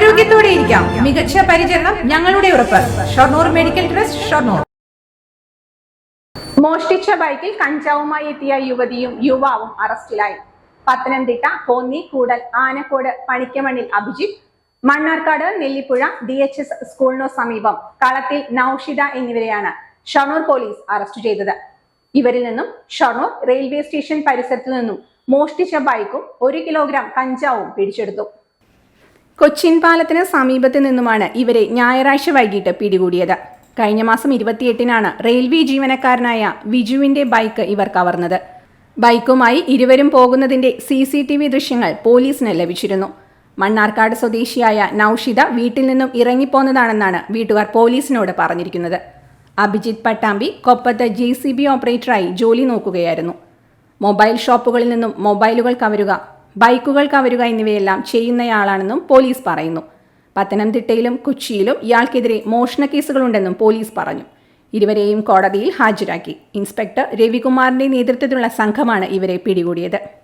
ആരോഗ്യത്തോടെ ഇരിക്കാം. മികച്ച പരിചരണം ഞങ്ങളുടെ ഉറപ്പ്. Shoranur medical trust Shoranur. മോഷ്ടിച്ച ബൈക്കിൽ കഞ്ചാവുമായി എത്തിയ യുവതിയും യുവാവും അറസ്റ്റിലായി. Pathanamthitta Konni Koodal Anakkode പണിക്കമണ്ണിൽ Abhijith Mannarkkad Nellipuzha D H S സ്കൂളിനു സമീപം കളത്തിൽ നൌഷിദ എന്നിവരെയാണ് ഷൊർണൂർ പോലീസ് അറസ്റ്റ് ചെയ്തത്. ഇവരിൽ നിന്നും ഷൊർണൂർ റെയിൽവേ സ്റ്റേഷൻ പരിസരത്തു നിന്നും മോഷ്ടിച്ച ബൈക്കും ഒരു കിലോഗ്രാം കഞ്ചാവും പിടിച്ചെടുത്തു. കൊച്ചിൻ പാലത്തിന് സമീപത്ത് നിന്നുമാണ് ഇവരെ ഞായറാഴ്ച വൈകിട്ട് പിടികൂടിയത്. കഴിഞ്ഞ മാസം ഇരുപത്തിയെട്ടിനാണ് റെയിൽവേ ജീവനക്കാരനായ വിജുവിന്റെ ബൈക്ക് ഇവർ കവർന്നത്. ബൈക്കുമായി ഇരുവരും പോകുന്നതിന്റെ സി സി ടി വി ദൃശ്യങ്ങൾ പോലീസിന് ലഭിച്ചിരുന്നു. മണ്ണാർക്കാട് സ്വദേശിയായ നൌഷിദ വീട്ടിൽ നിന്നും ഇറങ്ങിപ്പോന്നതാണെന്നാണ് വീട്ടുകാർ പോലീസിനോട് പറഞ്ഞിരിക്കുന്നത്. അഭിജിത് പട്ടാമ്പി കൊപ്പത്ത് ജെ സി ബി ഓപ്പറേറ്ററായി ജോലി നോക്കുകയായിരുന്നു. മൊബൈൽ ഷോപ്പുകളിൽ നിന്നും മൊബൈലുകൾ കവരുക ബൈക്കുകൾ കവരുക എന്നിവയെല്ലാം ചെയ്യുന്നയാളാണെന്നും പോലീസ് പറയുന്നു. പത്തനംതിട്ടയിലും കൊച്ചിയിലും ഇയാൾക്കെതിരെ മോഷണ കേസുകളുണ്ടെന്നും പോലീസ് പറഞ്ഞു. ഇരുവരെയും കോടതിയിൽ ഹാജരാക്കി. ഇൻസ്പെക്ടർ രവികുമാറിന്റെ നേതൃത്വത്തിലുള്ള സംഘമാണ് ഇവരെ പിടികൂടിയത്.